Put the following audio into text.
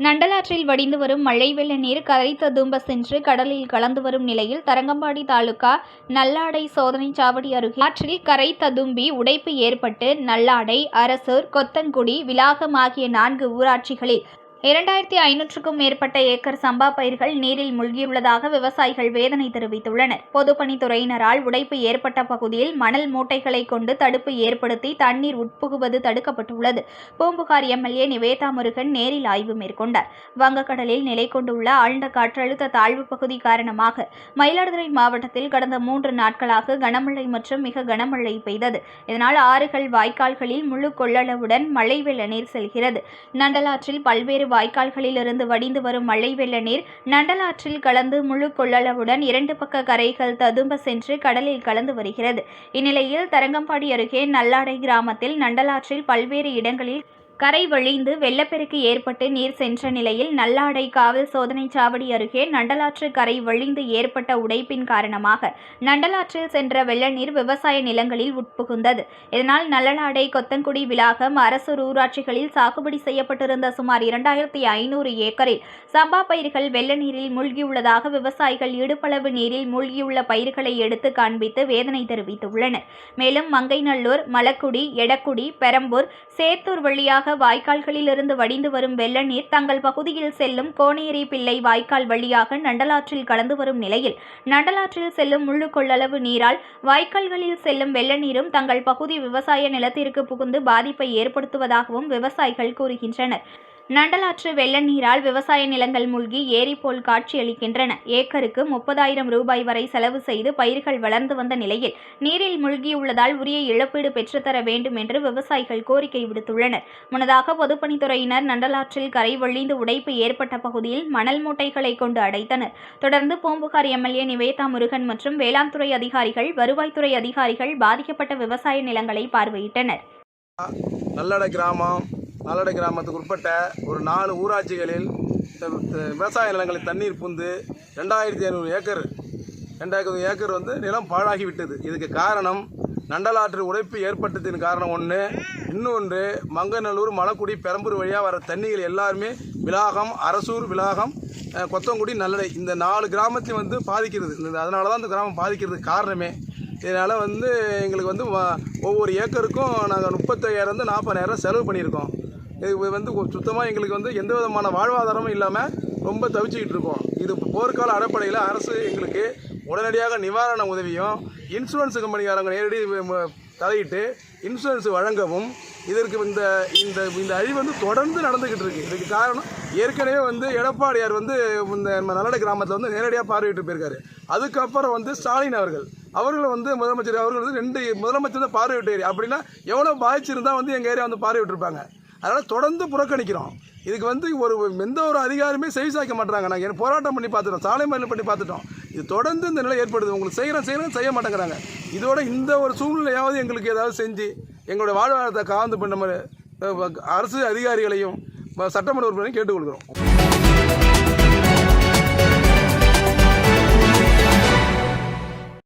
நண்டலாற்றில் வடிந்து வரும் மழை வெள்ள நீர் கரை ததும்ப சென்று கடலில் கலந்து வரும் நிலையில் தரங்கம்பாடி தாலுகா நல்லாடை சோதனை சாவடி அருகே ஆற்றில் கரை ததும்பி உடைப்பு ஏற்பட்டு நல்லாடை அரசூர் கொத்தங்குடி விலாகம் ஆகிய நான்கு ஊராட்சிகளில் இரண்டாயிரத்தி ஐநூற்றுக்கும் மேற்பட்ட ஏக்கர் சம்பா பயிர்கள் நீரில் மூழ்கியுள்ளதாக விவசாயிகள் வேதனை தெரிவித்துள்ளனர். பொதுப்பணித்துறையினரால் உடைப்பு ஏற்பட்ட பகுதியில் மணல் மூட்டைகளை கொண்டு தடுப்பு ஏற்படுத்தி தண்ணீர் உட்புகுவது தடுக்கப்பட்டுள்ளது. பூம்புகார் எம்எல்ஏ நிவேதா முருகன் நேரில் ஆய்வு மேற்கொண்டார். வங்கக்கடலில் நிலை கொண்டுள்ள ஆழ்ந்த காற்றழுத்த தாழ்வு பகுதி காரணமாக மயிலாடுதுறை மாவட்டத்தில் கடந்த மூன்று நாட்களாக கனமழை மற்றும் மிக கனமழை பெய்தது. இதனால் ஆறுகள் வாய்க்கால்களில் முழு கொள்ளளவுடன் மழை வெள்ள நீர் செல்கிறது. நண்டலாற்றில் பல்வேறு வாய்க்கால்களிலிருந்து வடிந்து வரும் மழை வெள்ள நீர் நண்டலாற்றில் கலந்து முழு கொள்ளளவுடன் இரண்டு பக்க கரைகள் ததும்ப சென்று கடலில் கலந்து வருகிறது. இந்நிலையில் தரங்கம்பாடி அருகே நல்லாடை கிராமத்தில் நண்டலாற்றில் பல்வேறு இடங்களில் கரை வழிந்து வெள்ளப்பெருக்கு ஏற்பட்டு நீர் சென்ற நிலையில் நல்லாடை காவல் சோதனை சாவடி அருகே நண்டலாற்று கரை வழிந்து ஏற்பட்ட உடைப்பின் காரணமாக நண்டலாற்றில் சென்ற வெள்ள நீர் விவசாய நிலங்களில் உட்புகுந்தது. இதனால் நல்லலாடை கொத்தங்குடி விலாகம் அரசூர் ஊராட்சிகளில் சாகுபடி செய்யப்பட்டிருந்த சுமார் இரண்டாயிரத்தி ஐநூறு ஏக்கரில் சம்பா பயிர்கள் வெள்ள நீரில் மூழ்கியுள்ளதாக விவசாயிகள் இடுப்பளவு நீரில் மூழ்கியுள்ள பயிர்களை எடுத்து காண்பித்து வேதனை தெரிவித்துள்ளனர். மேலும் மங்கைநல்லூர் மலக்குடி எடக்குடி பெரம்பூர் சேத்தூர் வழியாக வாய்க்கால்களிலிருந்து வடிந்து வரும் வெள்ள நீர் தங்கள் பகுதியில் செல்லும் கோனேரி பிள்ளை வாய்க்கால் வழியாக நண்டலாற்றில் கலந்து வரும் நிலையில் நண்டலாற்றில் செல்லும் முழு கொள்ளளவு நீரால் வாய்க்கால்களில் செல்லும் வெள்ள நீரும் தங்கள் பகுதி விவசாய நிலத்திற்கு புகுந்து பாதிப்பை ஏற்படுத்துவதாகவும் விவசாயிகள் கூறுகின்றனர். நண்டலாற்று வெள்ள நீரால் விவசாய நிலங்கள் மூழ்கி ஏரி போல் காட்சியளிக்கின்றன ஏக்கருக்கு முப்பதாயிரம் ரூபாய் வரை செலவு செய்து பயிர்கள் வளர்ந்து வந்த நிலையில் நீரில் மூழ்கியுள்ளதால் உரிய இழப்பீடு பெற்றுத்தர வேண்டும் என்று விவசாயிகள் கோரிக்கை விடுத்துள்ளனர். முன்னதாக பொதுப்பணித்துறையினர் நண்டலாற்றில் கரை வழிந்து உடைப்பு ஏற்பட்ட பகுதியில் மணல் மூட்டைகளை கொண்டு அடைத்தனர். தொடர்ந்து பூம்புகார் எம்எல்ஏ நிவேதா முருகன் மற்றும் வேளாண் துறை அதிகாரிகள் வருவாய்த்துறை அதிகாரிகள் பாதிக்கப்பட்ட விவசாய நிலங்களை பார்வையிட்டனர். நல்லட கிராமம். நல்லடை கிராமத்துக்கு உட்பட்ட ஒரு நாலு ஊராட்சிகளில் விவசாய நிலங்களில் தண்ணீர் புந்து ரெண்டாயிரத்தி ஐநூறு ஏக்கர் ரெண்டாயிரத்தி ஏக்கர் வந்து நிலம் பாழாகிவிட்டது. இதுக்கு காரணம் நண்டலாற்று உடைப்பு ஏற்பட்டதின் காரணம் ஒன்று இன்னொன்று மங்கநல்லூர் மலக்குடி பெரம்பூர் வழியாக வர தண்ணிகள் எல்லாருமே விலாகம் அரசூர் விலாகம் கொத்தங்குடி நல்லடை இந்த நாலு கிராமத்தையும் வந்து பாதிக்கிறது. இந்த அதனால தான் இந்த கிராமம் பாதிக்கிறதுக்கு காரணமே. இதனால் வந்து எங்களுக்கு வந்து ஒவ்வொரு ஏக்கருக்கும் நாங்கள் முப்பத்தையாயிரம் வந்து நாற்பதாயிரம் செலவு பண்ணியிருக்கோம். இது வந்து சுத்தமாக எங்களுக்கு வந்து எந்த விதமான வாழ்வாதாரமும் இல்லாமல் ரொம்ப தவிச்சுக்கிட்டு இருக்கோம். இது போர்க்கால அடிப்படையில் அரசு எங்களுக்கு உடனடியாக நிவாரண உதவியும் இன்சூரன்ஸ் கம்பெனிக்காரங்க நேரடி தலையிட்டு இன்சூரன்ஸ் வழங்கவும் இதற்கு இந்த இந்த இந்த அழிவு வந்து தொடர்ந்து நடந்துக்கிட்டு இருக்கு. இதுக்கு காரணம் ஏற்கனவே வந்து எடப்பாடியார் வந்து இந்த நம்ம நல்லடை கிராமத்தில் வந்து நேரடியாக பார்வையிட்டு போயிருக்காரு. அதுக்கப்புறம் வந்து ஸ்டாலின் அவர்கள். அவர்கள் வந்து முதலமைச்சர் அவர்கள் வந்து ரெண்டு முதலமைச்சர் தான் பார்வையிட்டு ஏரியா அப்படின்னா எவ்வளோ பாதிச்சிருந்தால் வந்து எங்கள் ஏரியா வந்து பார்வையிட்டிருப்பாங்க. அதனால் தொடர்ந்து புறக்கணிக்கிறோம். இதுக்கு வந்து ஒரு எந்த ஒரு அதிகாரமே செவி சாய்க்க மாட்டுறாங்க. நாங்கள் போராட்டம் பண்ணி பார்த்துட்டோம். சாலை மறியல் பண்ணி பார்த்துட்டோம். இது தொடர்ந்து இந்த நிலை ஏற்படுது. உங்களுக்கு செய்கிறோம் செய்கிறோம் செய்ய மாட்டேங்கிறாங்க. இதோட இந்த ஒரு சூழ்நிலையாவது எங்களுக்கு ஏதாவது செஞ்சு எங்களுடைய வாழ்வாதாரத்தை காந்து பண்ண மாதிரி அரசு அதிகாரிகளையும் சட்டமன்ற உறுப்பினரையும் கேட்டுக்கொள்கிறோம்.